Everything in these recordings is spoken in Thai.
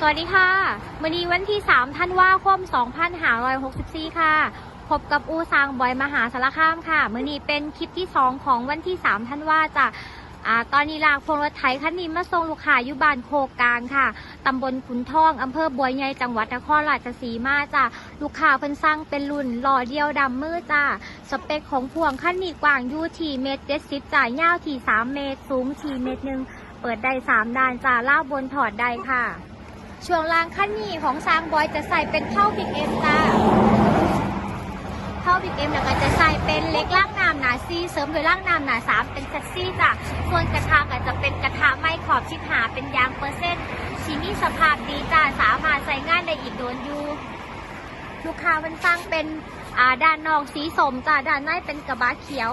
สวัสดีค่ะวันนี้วันที่3ธันวาคม2564 ค่ะ พบกับอูซางบอยมหาสารคามค่ะมื่อนี้เป็นคลิปที่ 2 ของวันที่3ธันวาจ้ะอ่าตอนนี้ลากพวงรถไถคันนี้มาส่งลูกค้าอยู่บ้านโคกลางค่ะ ตำบลขุนทอง อำเภอบัวใหญ่ จังหวัดนครราชสีมาจ้ะ ลูกค้าเพิ่นสั่งเป็นรุ่นหล่อเดียวดำมือจ้าสเปคของพวงคันนี้กว้างอยู่ที่เมตรเจ็ดสิบจ่ายยาวที่สามเมตร สูงที่เมตรหนึ่ง เปิดได้สามด้านจ้าล่าบนถอดได้ค่ะ ช่วงล่างขั้นนี้ของซางบอยจะใส่เป็นเข้าบิ๊กเอ็มจ้าเข้าบิ๊กเอ็มแล้วก็จะใส่เป็นเล็กล่างน้ำหนาซีเสริมโดวยล่างน้ำหนาสามเป็นแท็กซี่จ้ะส่วนกระทะก็จะเป็นกระทะไม้ขอบชิดหาเป็นยางเปอร์เซ็นต์ชีมีสภาพดีจ้าสามารถใส่งานได้อีกโดนอยู่ลูกค้ามันสร้างเป็นด้านนอกสีสมจ้าด้านในเป็นกระบะเขียว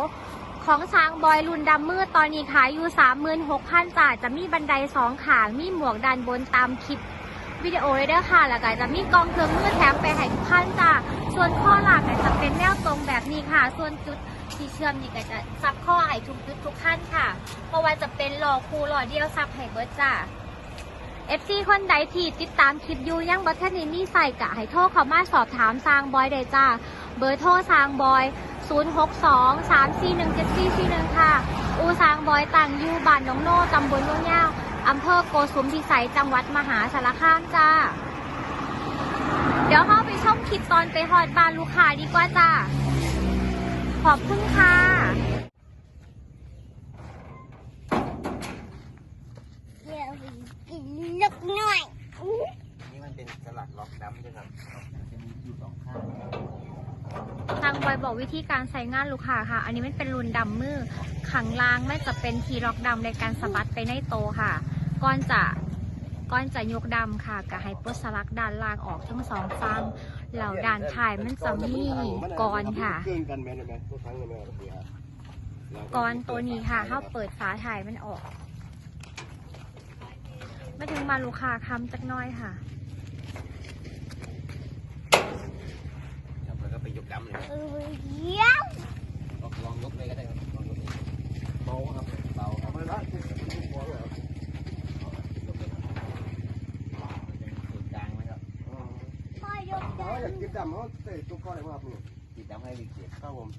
ของช้างบอยรุ่นดำมืดตอนนี้ขายอยู่ 36,000จ้าจะมีบันไดสองขางมีหมวกด้านบนตามคลิป วิดีโอเลยเด้อค่ะ แล้วก็จะมีกองเครื่องมือแถมไปให้ทุกท่านจ้าส่วนข้อหลักจะเป็นแนวตรงแบบนี้ค่ะ ส่วนจุดที่เชื่อมนี่ก็จะซับข้อให้ทุกจุดทุกท่านค่ะ เพราะว่าจะเป็นหล่อคูหล่อเดียวซับให้เบิร์ดจ้า FC คนใดที่ติดตามคลิปยู่ยังบัทนี้มีใส่กะให้โทรเข้ามาสอบถามซางบอยได้จ้า เบอร์โทรซางบอย 062 341 7441 ค่ะ อูซางบอยต่างยูบ้านหน้องโน่ตำบลนุ่งยาว อำเภอโกสุมพิสัยจังหวัดมหาสารคามจ้า เดี๋ยวเข้าไปชมคลิปตอนไปฮอดบ้านลูกค้าดีกว่าจ้า ขอบคุณค่ะเดี๋ยวกินนกหน่อย นี่มันเป็นสลักล็อกดำด้วยครับจะมีอยู่สองข้างทางบอยบอกวิธีการใส่งานลูกค้าค่ะ อันนี้มันเป็นรุนดำมือขังล่างไม่จะเป็นทีล็อกดำในการสะบัดไปในโตค่ะ ก่อนจะก่อนจะยกดำค่ะก็ให้ปลดสลักด้านล่างออกทั้งสองฟังเหล่าด้านท้ายมันจะมีกรค่ะเครื่องกันแม่นไหมทุกครั้งเลยแม่ครับพี่ฮะกรตัวนี้ค่ะเขาเปิดฝาถ่ายมันออกมาถึงมาลูกค้าคำจักหน้อยค่ะแล้วก็ไปยกดำเลยเออเดี๋ยวลองยกเลยก็ได้ครับลองยกเลยเบาครับเบาครับไม่ละพอเลยครับยกเลยครับศูนย์กลางไหมครับ พ่อยกอ๋อดัอยากกินดำเขาเตะตุ๊กก้อนอะไรมาครับนี่ติดดำให้ลิเกียรครับผม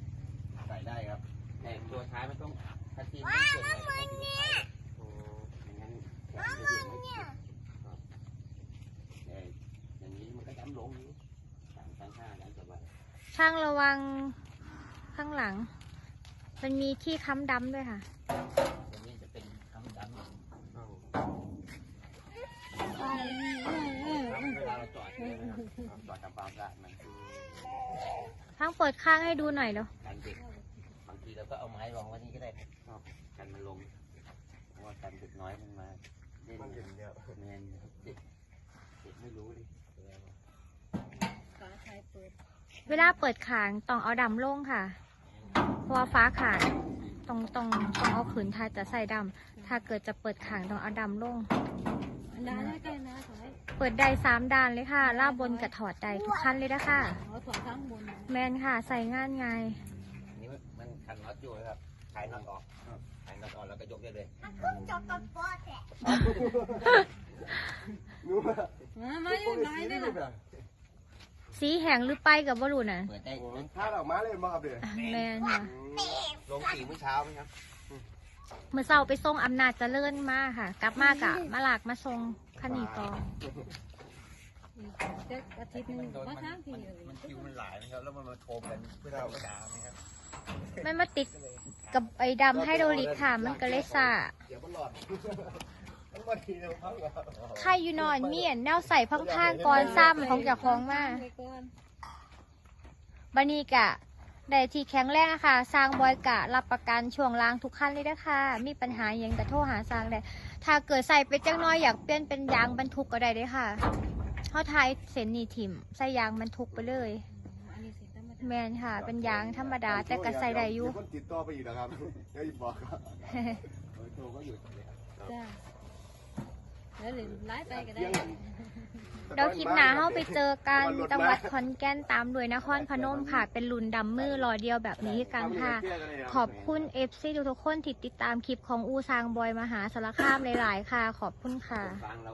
ใส่ได้ครับแต่ตัวท้ายมันต้องถ้าทีมันเกิดอะไรก็ต้องติดท้ายงั้นแขนจะเบี่ยงไม่ครับแต่อย่างนี้มันก็ย้ำลงอยู่สามชั้นห้าชั้นสบาช่างระวังข้างหลัง มันมีที่ค้ำดำด้วยค่ะ ตัวนี้จะเป็นคำดำ ครับผม เวลาเราจอดเนี่ยนะครับจอด ทำความสะอาดมันคือช่างเปิดข้างให้ดูหน่อยเดี๋ยวการเด็กบางทีเราก็เอาไม้รองไว้นี่ก็ได้ครับกันมันลงเพราะว่ากันเด็กน้อยมันมาเล่นมันเเห็นเดียวนียนเด็กเด็กไม่รู้ดิเวลาเปิดขางต้องเอาดำลงค่ะเพราะว่าฟ้าขางต้องต้องต้องเอาขืนทายแต่ใส่ดำถ้าเกิดจะเปิดขางต้องเอาดำลงด้านใกล้ๆนะถอย เปิดได้สามด้านเลยค่ะล่าบนกับถอดได้ทุกขั้นเลยนะคะขอถอยข้างบนแมนค่ะใส่งานไงายอันนี้มันขันน็อตอยู่นะครับคลายน็อตออกคลายน็อตออกแล้วก็ยกได้เลยจกกระป๋อแตะนู้นมามาอยู่ไหนนี่ล่ะ สีแห้งหรือไปกับบรูน่ะเปิดได้โอ้ถ้าดอกไม้เลยมาครับเดี๋ยวแมนค่ะลงสีเมื่อเช้าไหมครับ เมื่อเช้าไปส่งอำนาจเจริญมาค่ะ กลับมากะมาหลากมาส่ง คันนี้ต่อเด็กอาทิตย์นึงโดนมามันข้างที่มันอยู่มันคิวมันหลายนะครับ แล้วมันมาโทมกันเพื่อเราด่าไหมครับมันมาติดกับไอ้ดำไฮโดรลิกค่ะ มันก็เลยซ่าเดี๋ยวมันหลอดทั้งวันทีเดียวพังเหรอใครอยู่นอนเมียนแนวใส่พังๆก่อนซ้ำของเจ้าของมาก่อน บันนี้กะ ได้ที่แข็งแรงอะค่ะ สร้างบอยกะรับประกันช่วงล่างทุกขั้นเลยนะคะมีปัญหาอย่างกระโทรหาสร้างได้ถ้าเกิดใส่ไปจังน้อยอยากเปลี่ยนเป็นยางบรรทุกก็ได้เลยค่ะเขาทายเส้นนีทิมใส่ยางบรรทุกไปเลยอันนี้เสร็จแล้วมาแมนค่ะ เป็นยางธรรมดาแต่ก็ใส่ได้อยู่เดี๋วคนติดต่อไปอีกนะครับเดี๋ยวอีกบอกครับเบอร์โทรก็อยู่ตรงนี้ครับ จ้าแล้วหรือไล่ไปก็ได้ เที่ยง เดี๋ยวคลิปหน้าเขาไปเจอกันจังหวัดขอนแก่นตามด้วยนครพนมค่ะ เป็นรุ่นดำมือรอเดียวแบบนี้กันค่ะ ขอบคุณเอฟซีทุกๆคนที่ติดตามคลิปของอูซางบอยมหาสารคามหลายๆค่ะ ขอบคุณค่ะฟางเรา